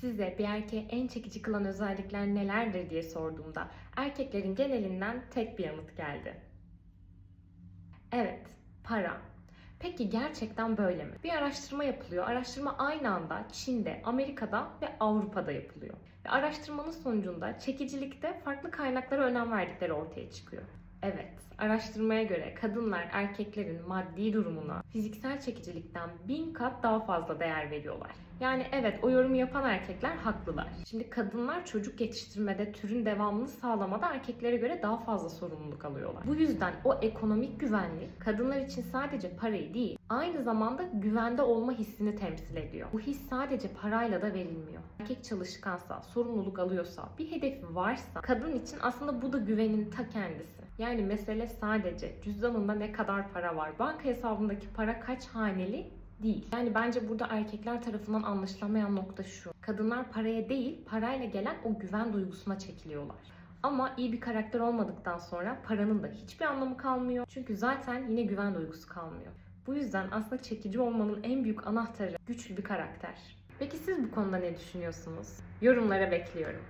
Size bir erkeğe en çekici kılan özellikler nelerdir diye sorduğumda erkeklerin genelinden tek bir yanıt geldi. Evet, para. Peki gerçekten böyle mi? Bir araştırma yapılıyor. Araştırma aynı anda Çin'de, Amerika'da ve Avrupa'da yapılıyor. Ve araştırmanın sonucunda çekicilikte farklı kaynaklara önem verdikleri ortaya çıkıyor. Evet, araştırmaya göre kadınlar erkeklerin maddi durumuna fiziksel çekicilikten bin kat daha fazla değer veriyorlar. Yani evet o yorumu yapan erkekler haklılar. Şimdi kadınlar çocuk yetiştirmede türün devamını sağlamada erkeklere göre daha fazla sorumluluk alıyorlar. Bu yüzden o ekonomik güvenlik kadınlar için sadece parayı değil, aynı zamanda güvende olma hissini temsil ediyor. Bu his sadece parayla da verilmiyor. Erkek çalışkansa, sorumluluk alıyorsa, bir hedefi varsa kadın için aslında bu da güvenin ta kendisi. Yani mesele sadece cüzdanında ne kadar para var, banka hesabındaki para kaç haneli değil. Yani bence burada erkekler tarafından anlaşılamayan nokta şu. Kadınlar paraya değil, parayla gelen o güven duygusuna çekiliyorlar. Ama iyi bir karakter olmadıktan sonra paranın da hiçbir anlamı kalmıyor. Çünkü zaten yine güven duygusu kalmıyor. Bu yüzden aslında çekici olmanın en büyük anahtarı güçlü bir karakter. Peki siz bu konuda ne düşünüyorsunuz? Yorumlara bekliyorum.